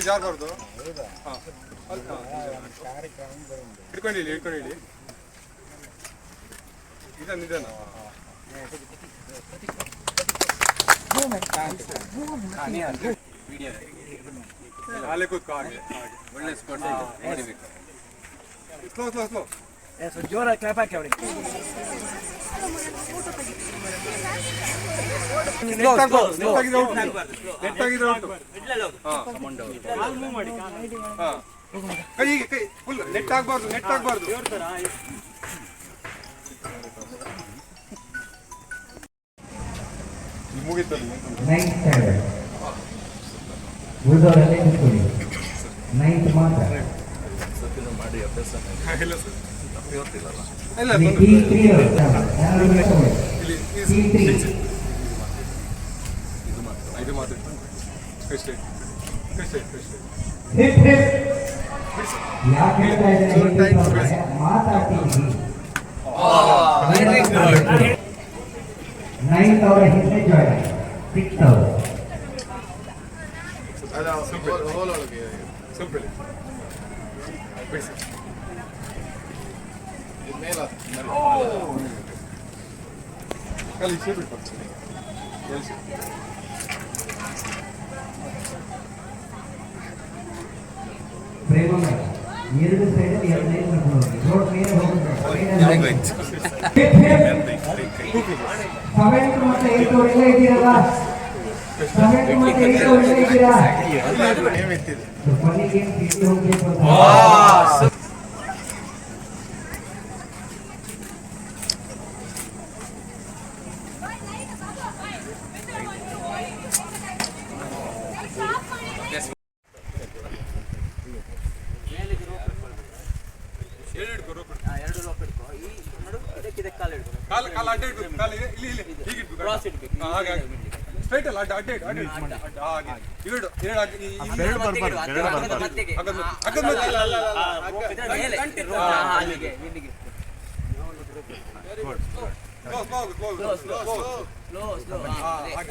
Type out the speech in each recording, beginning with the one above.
ಜಾರಬಾರ್ದು ಹಾಂ. ಹಿಡ್ಕೊಂಡು ಹೇಳಿ ಹಿಡ್ಕೊಂಡು ಹೇಳಿ ಇದನ್ನ? ಇದನ್ನ ಅಲ್ಲೇ ಕೂತ್ಕೋ ಹಾಗೆ ಒಳ್ಳೆ ಸ್ಪಾಟ್ ಹೊಡಿಬೇಕು ಸ್ಲೋ ಸ್ಲೋ ಸ್ಲೋ ಜೋರಾಗಿ ಕ್ಲಾಪ್ ಹಾಕಿ ಅವ್ರಿಗೆ. ಕೈ ಫುಲ್ ನೆಟ್ ಆಗ್ಬಾರ್ದು ನೆಟ್ ಮಾತ್ರ ಮಾಡಿ ಸರ್ ಇಲ್ಲ ತ್ರೀ ತೊಂದ್ರೆ ಇಲ್ಲ. ತ್ರೀ ಯಾರು ನಿಂತ್ಕೊಳ್ಳಿ ಇಲ್ಲಿ ತ್ರೀ ತ್ರೀ ಇದು ಮಾತ್ರ ಕೈ ಸ್ಟ್ರೈಟ್ ಕೈ ಸ್ಟ್ರೈಟ್ ಕೈ ಸ್ಟ್ರೈಟ್ ಹಿಟ್ ಹಿಟ್ ಯಾಕೆ ಹೇಳ್ತಾ ಇದ್ದೇನೆ ಹೇಳಿದ್ರೆ ಮಾತಾಡ್ತೀನಿ ನೈನ್ತ್ ಅವರ ಹಿಂದೆ ಜಾಯ್ನ್ ಸಿಕ್ಸ್ ಅವರು ಸ್ವಲ್ಪ ಹೇಳಿ ಬಿಡಿಸಿ ಅಲ್ಲಿ ಸೇರಿ ಬಿಟ್ಟು ಎಲ್ಲಿ ಸೇರಿ ಪ್ರೇಮ ಮೇಳ. ಎರಡು ಸೈಡ್ ಎರಡು ಲೈನ್ ಕರ್ಕೊಂಡು ರೋಡ್ ಮೇಲೆ ಹೋಗುತ್ತೆ ಸೆವೆಂತ್ ಮತ್ತೆ ಏಟ್ ಅವರೆಲ್ಲ ಇದ್ದೀರಲ್ಲ ಸೆವೆಂತ್ ಮತ್ತೆ ಏಟ್ ಅವರೆಲ್ಲ ಇದ್ದೀರಾ ಕೊನೆಗೆ ಬಿಟ್ಟು ಹೋಗ್ಬೇಕು ಅಂತ ಹೇಳಿ ಹಿಡ್ಕೊ ರೋಪ್ ಹಿಡ್ಕೊ. ಎರಡು ರೋಪ್ ಹಿಡ್ಕೊ ಈ ನೋಡು ಇದಕ್ಕೆ ಇದಕ್ಕೆ ಕಾಲು ಹಿಡ್ಕೊ ಕಾಲು ಕಾಲು ಅಡ್ಡ ಇಡ್ಬೇಕು ಕಾಲು ಇಲ್ಲಿ ಇಲ್ಲಿ ಇಲ್ಲಿ ಹೀಗೆ ಇಡ್ಬೇಕು ಕ್ರಾಸ್ ಇಡ್ಬೇಕು ಹಾ, ಹಾಗೆ ಹಾಗೆ ಸ್ಟ್ರೈಟ್ ಅಲ್ಲ ಸ್ಲೋ ಸ್ಲೋ ಸ್ಲೋ ಅಡ್ಡ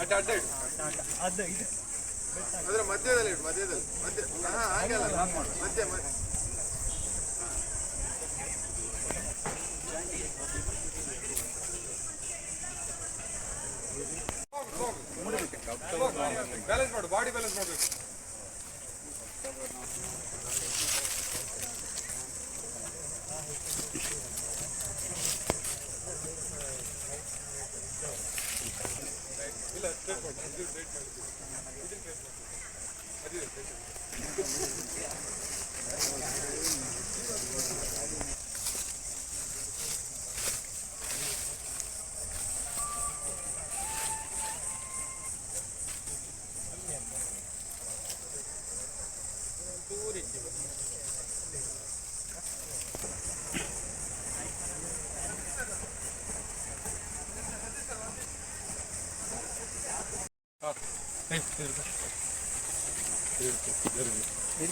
ಅಡ್ಡ ಅಡ್ಡ ಇಡು. ಅದರ ಮಧ್ಯದಲ್ಲಿ ಇಡು ಮಧ್ಯದಲ್ಲಿ ಮಧ್ಯ ಹಾ ಹಾಗೆ ಅಲ್ಲ ಮಧ್ಯ ಮಧ್ಯ ಬ್ಯಾಲೆನ್ಸ್ ಮಾಡು ಬಾಡಿ ಬ್ಯಾಲೆನ್ಸ್ ಮಾಡಬೇಕು ಇಲ್ಲ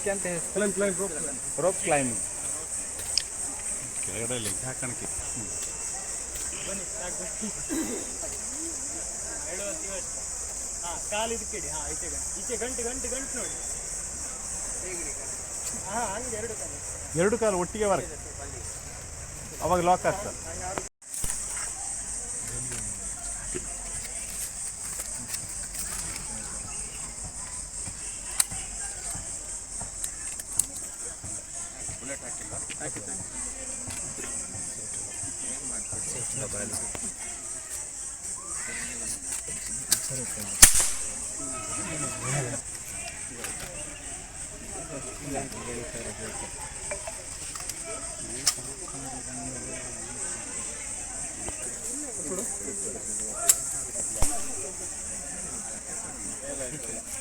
ಕ್ಲೈಮ್ ಕ್ಲೈಮ್ ರೋಪ್ ಕ್ಲೈಂಬಿಂಗ್ ಕೆಳಗಡೆ ಲೆಗ್ ಹಾಕಣಕ್ಕೆ. ಕಾಲು ಇದಕ್ಕೆ ಇಡಿ ಹಾಂ ಈಚೆ ಗಂಟು. ಈಚೆ ಗಂಟು ಗಂಟು ಗಂಟು ನೋಡಿ ಹಾಂ ಹಂಗೆ ಎರಡು ಕಾಲು. ಎರಡು ಕಾಲು ಒಟ್ಟಿಗೆ ಬರ ಅವಾಗ ಲಾಕ್ ಆಗ್ತದೆ. Sí, no. Thank you.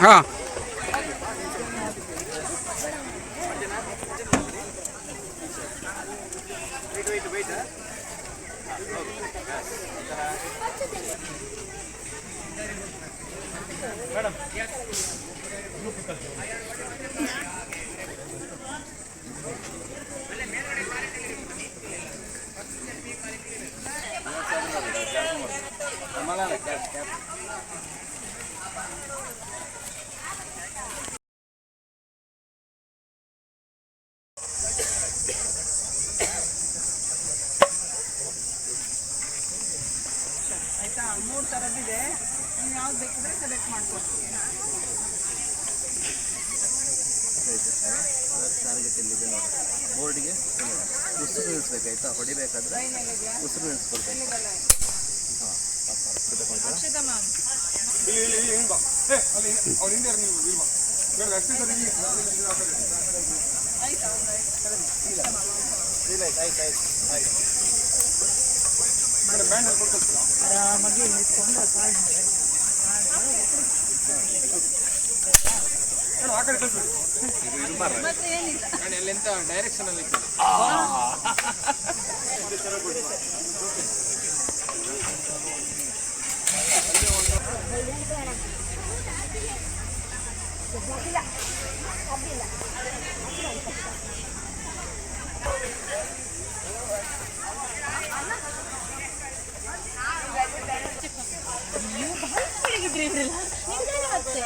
ಹಾಂ ಮಲಾಲ ಕ್ಯಾಪ್ ಕ್ಯಾಪ್ ಆಯ್ತಾ ಮೂರು ಥರದ್ದಿದೆ ನೀವು ಯಾವ್ದು ಬೇಕಿದ್ರೆ ಸೆಲೆಕ್ಟ್ ಮಾಡ್ಕೊಡ್ತೀವಿ ಟಾರ್ಗೆಟ್ ಎಲ್ಲಿದೆ ನೋಡಿ. ಬೋರ್ಡಿಗೆ ಉಸಿರು ನಿಲ್ಲಿಸ್ಬೇಕಾಯ್ತಾ ಹೊಡಿಬೇಕಾದ್ರೆ ಉಸಿರು ನಿಲ್ಲಿಸ್ಕೊಳ್ಬೇಕು ಇಲ್ಲಿ ಇಲ್ಲಿ ಹಿಂಗ್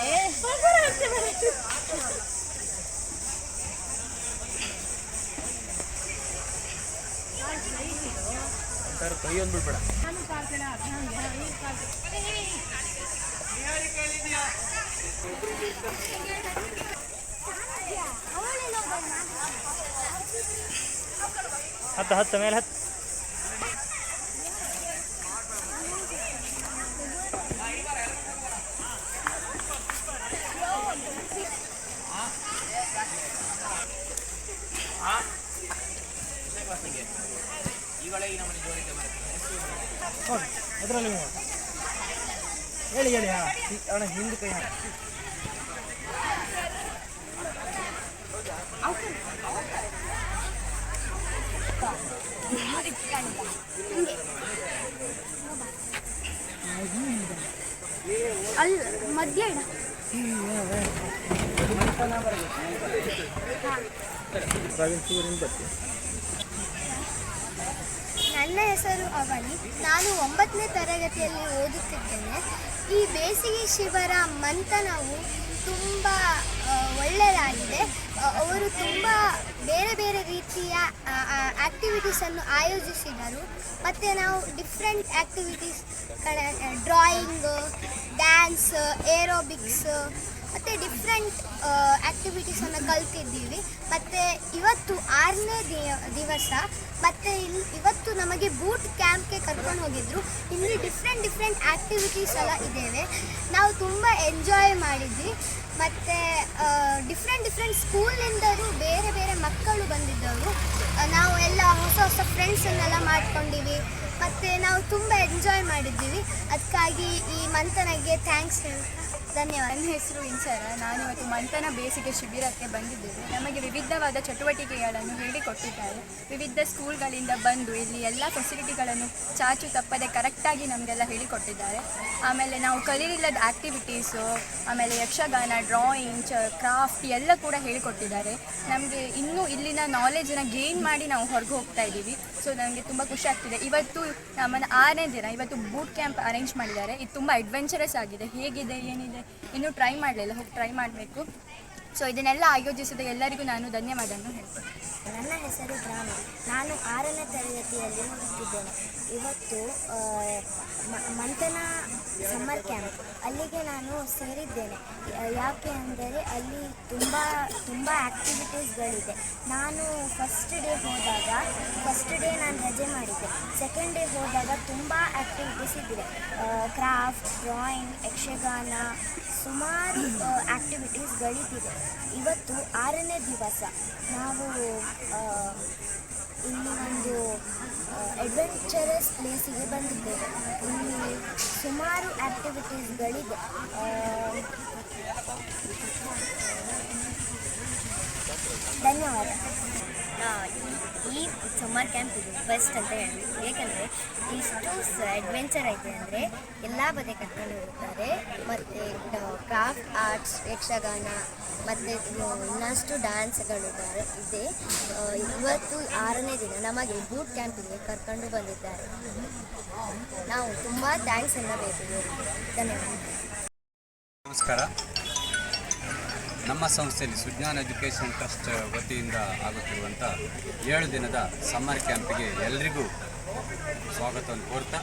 ಏ ಅಲ್ಲಿ ನೀವು ಇಲ್ಲಿ ಬಾ ಬೇಡ ಅಷ್ಟೇ ಸರಿ ಇಲ್ಲಿ ಇಲ್ಲಿ ಕಡೆ ಕೈ ಹತ್ತ ಹತ್ತು ಹತ್ತು ಮೇಲೆ ಹತ್ತು. ಅದರಲ್ಲಿ ಹೇಳಿ ಹೇಳಿ ಹಾಂ ಅವನ ಹಿಂದೆ ಕೈ ಹಾಕಿ ಅಲ್ಲ ಮಧ್ಯ ಇಡ ನನ್ನ ಹೆಸರು ಅವನಿ. ನಾನು ಒಂಬತ್ತನೇ ತರಗತಿಯಲ್ಲಿ ಓದುತ್ತಿದ್ದೇನೆ. ಈ ಬೇಸಿಗೆ ಶಿಬಿರ ಮಂಥನವು ತುಂಬ ಒಳ್ಳೆಯದಾಗಿದೆ. ಅವರು ತುಂಬ ಬೇರೆ ಬೇರೆ ರೀತಿಯ ಆ್ಯಕ್ಟಿವಿಟೀಸನ್ನು ಆಯೋಜಿಸಿದರು. ಮತ್ತು ನಾವು different activities drawing dance aerobics ಮತ್ತು ಡಿಫ್ರೆಂಟ್ ಆ್ಯಕ್ಟಿವಿಟೀಸನ್ನು ಕಲ್ತಿದ್ದೀವಿ. ಮತ್ತು ಇವತ್ತು ಆರನೇ ದಿವಸ, ಮತ್ತು ಇವತ್ತು ನಮಗೆ ಬೂಟ್ ಕ್ಯಾಂಪ್ಗೆ ಕರ್ಕೊಂಡು ಹೋಗಿದ್ರು. ಇಲ್ಲಿ ಡಿಫ್ರೆಂಟ್ ಡಿಫ್ರೆಂಟ್ ಆ್ಯಕ್ಟಿವಿಟೀಸ್ ಎಲ್ಲ ಇದ್ದೇವೆ. ನಾವು ತುಂಬ ಎಂಜಾಯ್ ಮಾಡಿದ್ವಿ. ಮತ್ತು ಡಿಫ್ರೆಂಟ್ ಡಿಫ್ರೆಂಟ್ ಸ್ಕೂಲಿಂದಲೂ ಬೇರೆ ಬೇರೆ ಮಕ್ಕಳು ಬಂದಿದ್ದವರು. ನಾವು ಎಲ್ಲ ಹೊಸ ಹೊಸ ಫ್ರೆಂಡ್ಸನ್ನೆಲ್ಲ ಮಾಡ್ಕೊಂಡಿವಿ. ಮತ್ತು ನಾವು ತುಂಬ ಎಂಜಾಯ್ ಮಾಡಿದ್ದೀವಿ. ಅದಕ್ಕಾಗಿ ಈ ಮಂಥನಗೆ ಥ್ಯಾಂಕ್ಸ್ ಹೇಳ್ತಾ ಧನ್ಯವಾದ. ನನ್ನ ಹೆಸರು ಇಂಚರ ನಾನು ಇವತ್ತು ಮಂಥನ ಬೇಸಿಗೆ ಶಿಬಿರಕ್ಕೆ ಬಂದಿದ್ದೇನೆ. ನಮಗೆ ವಿವಿಧವಾದ ಚಟುವಟಿಕೆಗಳನ್ನು ಹೇಳಿಕೊಟ್ಟಿದ್ದಾರೆ. ವಿವಿಧ ಸ್ಕೂಲ್ಗಳಿಂದ ಬಂದು ಇಲ್ಲಿ ಎಲ್ಲ ಫೆಸಿಲಿಟಿಗಳನ್ನು ಚಾಚು ತಪ್ಪದೆ ಕರೆಕ್ಟಾಗಿ ನಮಗೆಲ್ಲ ಹೇಳಿಕೊಟ್ಟಿದ್ದಾರೆ. ಆಮೇಲೆ ನಾವು ಕಲೀಲಿಲ್ಲದ ಆ್ಯಕ್ಟಿವಿಟೀಸು ಆಮೇಲೆ ಯಕ್ಷಗಾನ ಡ್ರಾಯಿಂಗ್ ಕ್ರಾಫ್ಟ್ ಎಲ್ಲ ಕೂಡ ಹೇಳಿಕೊಟ್ಟಿದ್ದಾರೆ. ನಮಗೆ ಇನ್ನೂ ಇಲ್ಲಿನ ನಾಲೆಜನ್ನ ಗೇನ್ ಮಾಡಿ ನಾವು ಹೊರಗೆ ಹೋಗ್ತಾ ಇದ್ದೀವಿ. ಸೊ ನನಗೆ ತುಂಬ ಖುಷಿ ಆಗ್ತಿದೆ. ಇವತ್ತು ನಮ್ಮನ್ನು ಆರನೇ ದಿನ, ಇವತ್ತು ಬೂಟ್ ಕ್ಯಾಂಪ್ ಅರೇಂಜ್ ಮಾಡಿದ್ದಾರೆ. ಇದು ತುಂಬ ಅಡ್ವೆಂಚರಸ್ ಆಗಿದೆ. ಹೇಗಿದೆ, ಏನಿದೆ? ಇನ್ನೂ ಟ್ರೈ ಮಾಡಲಿಲ್ಲ ಹೋಗಿ ಟ್ರೈ ಮಾಡಬೇಕು. ಸೊ ಇದನ್ನೆಲ್ಲ ಆಯೋಜಿಸಿದ ಎಲ್ಲರಿಗೂ ನಾನು ಧನ್ಯವಾದವನ್ನು ಹೇಳ್ತೇನೆ ನನ್ನ ಹೆಸರು ಗ್ರಾಮ. ನಾನು ಆರನೇ ತರಗತಿಯಲ್ಲಿ ಓದುತ್ತಿದ್ದೇನೆ. ಇವತ್ತು ಮಂಥನ ಸಮ್ಮರ್ ಕ್ಯಾಂಪ್ ಅಲ್ಲಿಗೆ ನಾನು ಸೇರಿದ್ದೇನೆ. ಯಾಕೆ ಅಂದರೆ ಅಲ್ಲಿ ತುಂಬ ತುಂಬ ಆ್ಯಕ್ಟಿವಿಟೀಸ್ಗಳಿದೆ ನಾನು ಫಸ್ಟ್ ಡೇ ಹೋದಾಗ ಫಸ್ಟ್ ಡೇ ನಾನು ರಜೆ ಮಾಡಿದ್ದೆ. ಸೆಕೆಂಡ್ ಡೇ ಹೋದಾಗ ತುಂಬ ಆ್ಯಕ್ಟಿವಿಟೀಸ್ ಇದ್ದಿದೆ. ಕ್ರಾಫ್ಟ್ ಡ್ರಾಯಿಂಗ್ ಯಕ್ಷಗಾನ, ಸುಮಾರು ಆ್ಯಕ್ಟಿವಿಟೀಸ್ಗಳಿದ್ದಿದೆ ಇವತ್ತು ಆರನೇ ದಿವಸ. ನಾವು ಇಲ್ಲಿ ಒಂದು ಅಡ್ವೆಂಚರಸ್ ಪ್ಲೇಸಿಗೆ ಬಂದಿದ್ದೇವೆ. ಇಲ್ಲಿ ಸುಮಾರು ಆಕ್ಟಿವಿಟೀಸ್ಗಳಿದೆ ಧನ್ಯವಾದ. ಈ ಸಮ್ಮರ್ ಕ್ಯಾಂಪ್ ಇದು ಬೆಸ್ಟ್ ಅಂತ ಹೇಳಿ ಏಕೆಂದರೆ ಇಷ್ಟು ಅಡ್ವೆಂಚರ್ ಐತೆ ಅಂದರೆ ಎಲ್ಲ ಬದಿ ಕರ್ಕೊಂಡು ಹೋಗುತ್ತಾರೆ ಮತ್ತು ಕ್ರಾಫ್ಟ್ ಆರ್ಟ್ಸ್ ಯಕ್ಷಗಾನ, ಮತ್ತು ಇನ್ನಷ್ಟು ಡ್ಯಾನ್ಸ್ಗಳಿದ್ದಾರೆ ಇದೆ. ಇವತ್ತು ಆರನೇ ದಿನ ನಮಗೆ ಬೂಟ್ ಕ್ಯಾಂಪಿಗೆ ಕರ್ಕೊಂಡು ಬಂದಿದ್ದಾರೆ. ನಾವು ತುಂಬ ಥ್ಯಾಂಕ್ಸ್ ಇವರಿಗೆ ಧನ್ಯವಾದ. ನಮಸ್ಕಾರ. ನಮ್ಮ ಸಂಸ್ಥೆಯಲ್ಲಿ ಸುಜ್ಞಾನ ಎಜುಕೇಷನ್ ಟ್ರಸ್ಟ್ ವತಿಯಿಂದ ಆಗುತ್ತಿರುವಂಥ ಏಳು ದಿನದ ಸಮ್ಮರ್ ಕ್ಯಾಂಪಿಗೆ ಎಲ್ರಿಗೂ ಸ್ವಾಗತವನ್ನು ಕೋರ್ತಾ,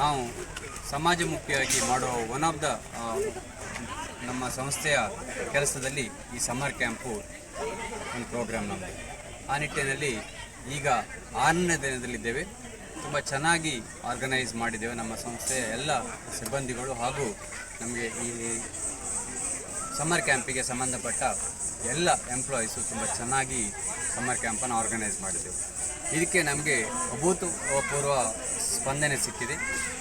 ನಾವು ಸಮಾಜಮುಖಿಯಾಗಿ ಮಾಡುವ ಒನ್ ಆಫ್ ದ ನಮ್ಮ ಸಂಸ್ಥೆಯ ಕೆಲಸದಲ್ಲಿ ಈ ಸಮ್ಮರ್ ಕ್ಯಾಂಪು ಒಂದು ಪ್ರೋಗ್ರಾಮ್ ನಮ್ಮದು ಆ ನಿಟ್ಟಿನಲ್ಲಿ ಈಗ ಆರನೇ ದಿನದಲ್ಲಿದ್ದೇವೆ. ತುಂಬ ಚೆನ್ನಾಗಿ ಆರ್ಗನೈಸ್ ಮಾಡಿದ್ದೇವೆ ನಮ್ಮ ಸಂಸ್ಥೆಯ ಎಲ್ಲ ಸಿಬ್ಬಂದಿಗಳು ಹಾಗೂ ನಮಗೆ ಈ ಸಮ್ಮರ್ ಕ್ಯಾಂಪಿಗೆ ಸಂಬಂಧಪಟ್ಟ ಎಲ್ಲ ಎಂಪ್ಲಾಯೀಸು ತುಂಬ ಚೆನ್ನಾಗಿ ಸಮ್ಮರ್ ಕ್ಯಾಂಪನ್ನು ಆರ್ಗನೈಸ್ ಮಾಡಿದ್ದೆವು. ಇದಕ್ಕೆ ನಮಗೆ ಅಭೂತಪೂರ್ವ ಸ್ಪಂದನೆ ಸಿಕ್ಕಿದೆ.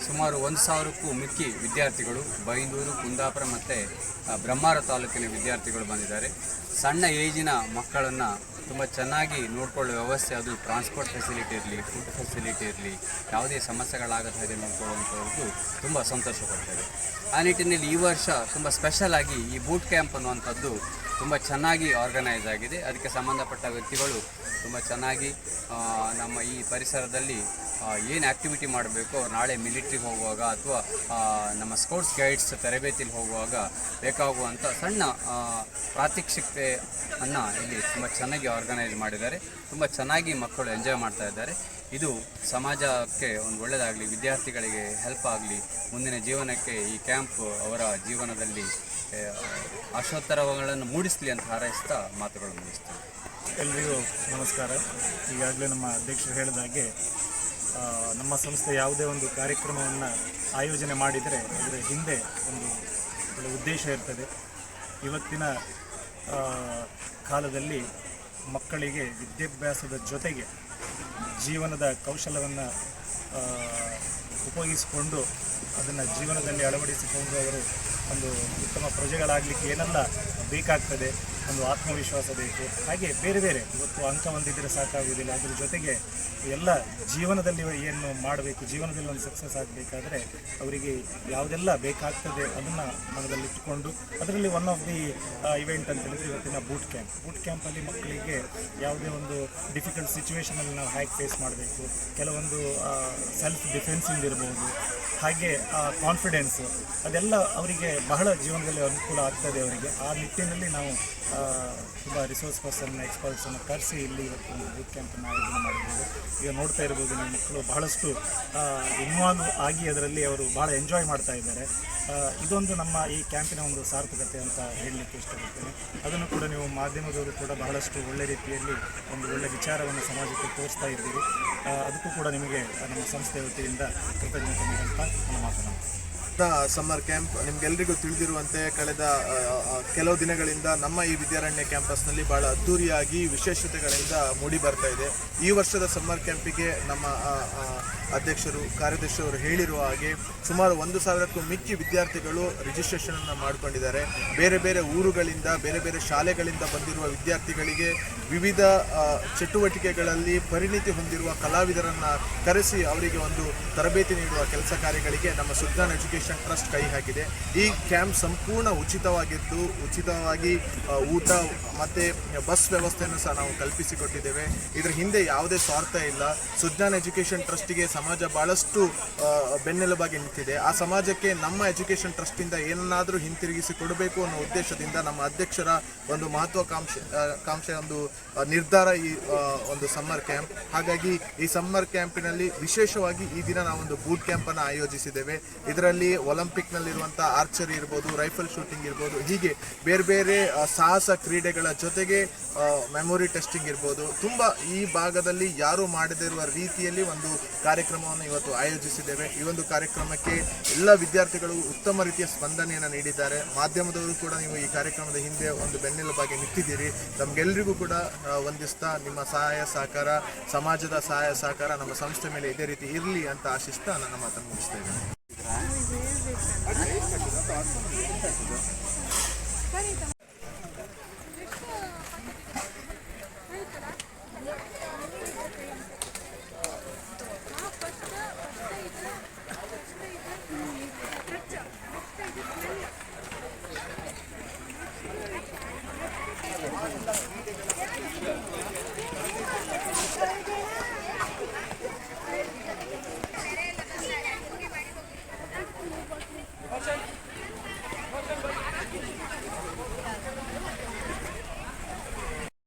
ಸುಮಾರು ಒಂದು ಸಾವಿರಕ್ಕೂ ಮಿಕ್ಕಿ ವಿದ್ಯಾರ್ಥಿಗಳು ಬೈಂದೂರು, ಕುಂದಾಪುರ ಮತ್ತು ಬ್ರಹ್ಮಾರ ತಾಲೂಕಿನ ವಿದ್ಯಾರ್ಥಿಗಳು ಬಂದಿದ್ದಾರೆ. ಸಣ್ಣ ಏಜಿನ ಮಕ್ಕಳನ್ನು ತುಂಬ ಚೆನ್ನಾಗಿ ನೋಡಿಕೊಳ್ಳುವ ವ್ಯವಸ್ಥೆ ಅದು ಟ್ರಾನ್ಸ್ಪೋರ್ಟ್ ಫೆಸಿಲಿಟಿ ಇರಲಿ ಫುಡ್ ಫೆಸಿಲಿಟಿ ಇರಲಿ, ಯಾವುದೇ ಸಮಸ್ಯೆಗಳಾಗದ ಹಾಗೆ ನೋಡ್ಕೊಳ್ಳುವಂಥದ್ದು ತುಂಬ ಸಂತೋಷ ಪಡ್ತೇವೆ ಆ ನಿಟ್ಟಿನಲ್ಲಿ ಈ ವರ್ಷ ತುಂಬ ಸ್ಪೆಷಲ್ ಆಗಿ ಈ ಬೂಟ್ ಕ್ಯಾಂಪ್ ಅನ್ನುವಂಥದ್ದು ತುಂಬ ಚೆನ್ನಾಗಿ ಆರ್ಗನೈಸ್ ಆಗಿದೆ. ಅದಕ್ಕೆ ಸಂಬಂಧಪಟ್ಟ ವ್ಯಕ್ತಿಗಳು ತುಂಬ ಚೆನ್ನಾಗಿ ನಮ್ಮ ಈ ಪರಿಸರದಲ್ಲಿ ಏನು ಆ್ಯಕ್ಟಿವಿಟಿ ಮಾಡಬೇಕು ನಾಳೆ ಮಿಲಿಟ್ರಿಗೆ ಹೋಗುವಾಗ ಅಥವಾ ನಮ್ಮ ಸ್ಕೌಟ್ಸ್ ಗೈಡ್ಸ್ ತರಬೇತಿಲಿ ಹೋಗುವಾಗ ಬೇಕಾಗುವಂಥ ಸಣ್ಣ ಪ್ರಾತ್ಯಕ್ಷಿಕತೆಯನ್ನು ಇಲ್ಲಿ ತುಂಬ ಚೆನ್ನಾಗಿ ಆರ್ಗನೈಸ್ ಮಾಡಿದ್ದಾರೆ. ತುಂಬ ಚೆನ್ನಾಗಿ ಮಕ್ಕಳು ಎಂಜಾಯ್ ಮಾಡ್ತಾ ಇದ್ದಾರೆ. ಇದು ಸಮಾಜಕ್ಕೆ ಒಂದು ಒಳ್ಳೆಯದಾಗಲಿ ವಿದ್ಯಾರ್ಥಿಗಳಿಗೆ ಹೆಲ್ಪ್ ಆಗಲಿ, ಮುಂದಿನ ಜೀವನಕ್ಕೆ ಈ ಕ್ಯಾಂಪ್ ಅವರ ಜೀವನದಲ್ಲಿ ಆಶೋತ್ತರಗಳನ್ನು ಮೂಡಿಸಲಿ ಅಂತ ಹಾರೈಸ್ತಾ ಮಾತುಗಳು ಮುಗಿಸ್ತೀನಿ. ಎಲ್ರಿಗೂ ನಮಸ್ಕಾರ. ಈಗಾಗಲೇ ನಮ್ಮ ಅಧ್ಯಕ್ಷರು ಹೇಳಿದ ಹಾಗೆ ನಮ್ಮ ಸಂಸ್ಥೆ ಯಾವುದೇ ಒಂದು ಕಾರ್ಯಕ್ರಮವನ್ನು ಆಯೋಜನೆ ಮಾಡಿದರೆ ಅದರ ಹಿಂದೆ ಒಂದು ಉದ್ದೇಶ ಇರ್ತದೆ. ಇವತ್ತಿನ ಕಾಲದಲ್ಲಿ ಮಕ್ಕಳಿಗೆ ವಿದ್ಯಾಭ್ಯಾಸದ ಜೊತೆಗೆ ಜೀವನದ ಕೌಶಲವನ್ನು ಉಪಯೋಗಿಸಿಕೊಂಡು ಅದನ್ನು ಜೀವನದಲ್ಲಿ ಅಳವಡಿಸಿಕೊಂಡು ಅವರು ಒಂದು ಉತ್ತಮ ಪ್ರಜೆಗಳಾಗಲಿಕ್ಕೆ ಏನೆಲ್ಲ ಬೇಕಾಗ್ತದೆ, ಒಂದು ಆತ್ಮವಿಶ್ವಾಸ ಬೇಕು, ಹಾಗೆ ಬೇರೆ ಬೇರೆ ಇವತ್ತು ಅಂಕ ಹೊಂದಿದ್ದರೆ ಸಾಕಾಗುವುದಿಲ್ಲ. ಅದ್ರ ಜೊತೆಗೆ ಎಲ್ಲ ಜೀವನದಲ್ಲಿ ಏನು ಮಾಡಬೇಕು, ಜೀವನದಲ್ಲಿ ಒಂದು ಸಕ್ಸಸ್ ಆಗಬೇಕಾದ್ರೆ ಅವರಿಗೆ ಯಾವುದೆಲ್ಲ ಬೇಕಾಗ್ತದೆ ಅದನ್ನು ಮನದಲ್ಲಿಟ್ಟುಕೊಂಡು ಅದರಲ್ಲಿ ಒನ್ ಆಫ್ ದಿ ಇವೆಂಟ್ ಅಂತ ಹೇಳಿದ್ರೆ ಇವತ್ತಿನ ಬೂಟ್ ಕ್ಯಾಂಪ್ ಬೂಟ್ ಕ್ಯಾಂಪಲ್ಲಿ ಮಕ್ಕಳಿಗೆ ಯಾವುದೇ ಒಂದು ಡಿಫಿಕಲ್ಟ್ ಸಿಚುವೇಷನಲ್ಲಿ ನಾವು ಹ್ಯಾಕ್ ಫೇಸ್ ಮಾಡಬೇಕು, ಕೆಲವೊಂದು ಸೆಲ್ಫ್ ಡಿಫೆನ್ಸಿಂದ ಇರ್ಬೋದು ಹಾಗೆ, ಆ ಕಾನ್ಫಿಡೆನ್ಸ್ ಅದೆಲ್ಲ ಅವರಿಗೆ ಬಹಳ ಜೀವನದಲ್ಲಿ ಅನುಕೂಲ ಆಗ್ತದೆ ಅವರಿಗೆ. ಆ ನಿಟ್ಟಿನಲ್ಲಿ ನಾವು ತುಂಬ ರಿಸೋರ್ಸ್ ಪರ್ಸನ್ ಎಕ್ಸ್ಪರ್ಟ್ಸನ್ನು ಕರೆಸಿ ಇಲ್ಲಿ ಇವತ್ತು ಒಂದು ಬೂತ್ ಕ್ಯಾಂಪನ್ನು ಆಯೋಜನೆ ಮಾಡಿದ್ದೇವೆ. ಈಗ ನೋಡ್ತಾ ಇರ್ಬೋದು, ನಮ್ಮ ಮಕ್ಕಳು ಬಹಳಷ್ಟು ಇನ್ವಾಲ್ವ್ ಆಗಿ ಅದರಲ್ಲಿ ಅವರು ಭಾಳ ಎಂಜಾಯ್ ಮಾಡ್ತಾ ಇದ್ದಾರೆ. ಇದೊಂದು ನಮ್ಮ ಈ ಕ್ಯಾಂಪಿನ ಒಂದು ಸಾರ್ಥಕತೆ ಅಂತ ಹೇಳಲಿಕ್ಕೆ ಇಷ್ಟಪಡ್ತೇನೆ. ಅದನ್ನು ಕೂಡ ನೀವು ಮಾಧ್ಯಮದವರು ಕೂಡ ಬಹಳಷ್ಟು ಒಳ್ಳೆ ರೀತಿಯಲ್ಲಿ ಒಂದು ಒಳ್ಳೆ ವಿಚಾರವನ್ನು ಸಮಾಜಕ್ಕೆ ತೋರಿಸ್ತಾ ಇದ್ದೀರಿ. ಅದಕ್ಕೂ ಕೂಡ ನಿಮಗೆ ನಮ್ಮ ಸಂಸ್ಥೆ ವತಿಯಿಂದ ಕೃತಜ್ಞತೆ ಅಂತ ನಾನು ಮಾತನಾಡ್ತೀನಿ ಸಮ್ಮರ್ ಕ್ಯಾಂಪ್ ನಿಮ್ಗೆಲ್ರಿಗೂ ತಿಳಿದಿರುವಂತೆ ಕಳೆದ ಕೆಲವು ದಿನಗಳಿಂದ ನಮ್ಮ ಈ ವಿದ್ಯಾರಣ್ಯ ಕ್ಯಾಂಪಸ್ನಲ್ಲಿ ಬಹಳ ಅದ್ದೂರಿಯಾಗಿ ವಿಶೇಷತೆಗಳಿಂದ ಮೂಡಿ ಬರ್ತಾ ಇದೆ. ಈ ವರ್ಷದ ಸಮ್ಮರ್ ಕ್ಯಾಂಪಿಗೆ ನಮ್ಮ ಅಧ್ಯಕ್ಷರು ಕಾರ್ಯದರ್ಶಿಯವರು ಹೇಳಿರುವ ಹಾಗೆ ಸುಮಾರು ಒಂದು ಸಾವಿರಕ್ಕೂ ಮಿಕ್ಕಿ ವಿದ್ಯಾರ್ಥಿಗಳು ರಿಜಿಸ್ಟ್ರೇಷನ್ ಅನ್ನು ಮಾಡಿಕೊಂಡಿದ್ದಾರೆ. ಬೇರೆ ಬೇರೆ ಊರುಗಳಿಂದ, ಬೇರೆ ಬೇರೆ ಶಾಲೆಗಳಿಂದ ಬಂದಿರುವ ವಿದ್ಯಾರ್ಥಿಗಳಿಗೆ ವಿವಿಧ ಚಟುವಟಿಕೆಗಳಲ್ಲಿ ಪರಿಣಿತಿ ಹೊಂದಿರುವ ಕಲಾವಿದರನ್ನ ಕರೆಸಿ ಅವರಿಗೆ ಒಂದು ತರಬೇತಿ ನೀಡುವ ಕೆಲಸ ಕಾರ್ಯಗಳಿಗೆ ನಮ್ಮ ಸುಜ್ಞಾನ್ ಎಜುಕೇಷನ್ ಟ್ರಸ್ಟ್ ಕೈ ಹಾಕಿದೆ. ಈ ಕ್ಯಾಂಪ್ ಸಂಪೂರ್ಣ ಉಚಿತವಾಗಿದ್ದು, ಉಚಿತವಾಗಿ ಊಟ ಮತ್ತೆ ಬಸ್ ವ್ಯವಸ್ಥೆಯನ್ನು ಸಹ ನಾವು ಕಲ್ಪಿಸಿಕೊಟ್ಟಿದ್ದೇವೆ. ಇದರ ಹಿಂದೆ ಯಾವುದೇ ಸ್ವಾರ್ಥ ಇಲ್ಲ. ಸುಜ್ಞಾನ್ ಎಜುಕೇಷನ್ ಟ್ರಸ್ಟಿಗೆ ಸಮಾಜ ಬಹಳಷ್ಟು ಬೆನ್ನೆಲುಬಾಗಿ ನಿಂತಿದೆ. ಆ ಸಮಾಜಕ್ಕೆ ನಮ್ಮ ಎಜುಕೇಷನ್ ಟ್ರಸ್ಟಿಂದ ಏನನ್ನಾದರೂ ಹಿಂತಿರುಗಿಸಿ ಕೊಡಬೇಕು ಅನ್ನೋ ಉದ್ದೇಶದಿಂದ ನಮ್ಮ ಅಧ್ಯಕ್ಷರ ಒಂದು ಮಹತ್ವಾಕಾಂಕ್ಷೆ ಕಾಂಕ್ಷೆ ಒಂದು ನಿರ್ಧಾರ ಈ ಒಂದು ಸಮ್ಮರ್ ಕ್ಯಾಂಪ್. ಹಾಗಾಗಿ ಈ ಸಮ್ಮರ್ ಕ್ಯಾಂಪಿನಲ್ಲಿ ವಿಶೇಷವಾಗಿ ಈ ದಿನ ನಾವೊಂದು ಬೂಟ್ ಕ್ಯಾಂಪನ್ನು ಆಯೋಜಿಸಿದ್ದೇವೆ. ಇದರಲ್ಲಿ ಒಲಿಂಪಿಕ್ನಲ್ಲಿರುವಂಥ ಆರ್ಚರಿ ಇರ್ಬೋದು ರೈಫಲ್ ಶೂಟಿಂಗ್ ಇರ್ಬೋದು, ಹೀಗೆ ಬೇರೆ ಬೇರೆ ಸಾಹಸ ಕ್ರೀಡೆಗಳ ಜೊತೆಗೆ ಮೆಮೊರಿ ಟೆಸ್ಟಿಂಗ್ ಇರ್ಬೋದು. ತುಂಬ ಈ ಭಾಗದಲ್ಲಿ ಯಾರೂ ಮಾಡದಿರುವ ರೀತಿಯಲ್ಲಿ ಒಂದು ಕಾರ್ಯಕ್ರಮವನ್ನು ಇವತ್ತು ಆಯೋಜಿಸಿದ್ದೇವೆ. ಈ ಒಂದು ಕಾರ್ಯಕ್ರಮಕ್ಕೆ ಎಲ್ಲ ವಿದ್ಯಾರ್ಥಿಗಳು ಉತ್ತಮ ರೀತಿಯ ಸ್ಪಂದನೆಯನ್ನು ನೀಡಿದ್ದಾರೆ. ಮಾಧ್ಯಮದವರು ಕೂಡ ನೀವು ಈ ಕಾರ್ಯಕ್ರಮದ ಹಿಂದೆ ಒಂದು ಬೆನ್ನೆಲುಬಾಗಿ ನಿಂತಿದ್ದೀರಿ. ನಮಗೆಲ್ಲರಿಗೂ ಕೂಡ ಒಂದಿಸ್ತಾ ನಿಮ್ಮ ಸಹಾಯ ಸಹಕಾರ, ಸಮಾಜದ ಸಹಾಯ ಸಹಕಾರ ನಮ್ಮ ಸಂಸ್ಥೆ ಮೇಲೆ ಇದೇ ರೀತಿ ಇರಲಿ ಅಂತ ಆಶಿಸ್ತಾ ನನ್ನ ಮಾತನ್ನು ಮುಗಿಸ್ತಾ ಇದ್ದೇನೆ.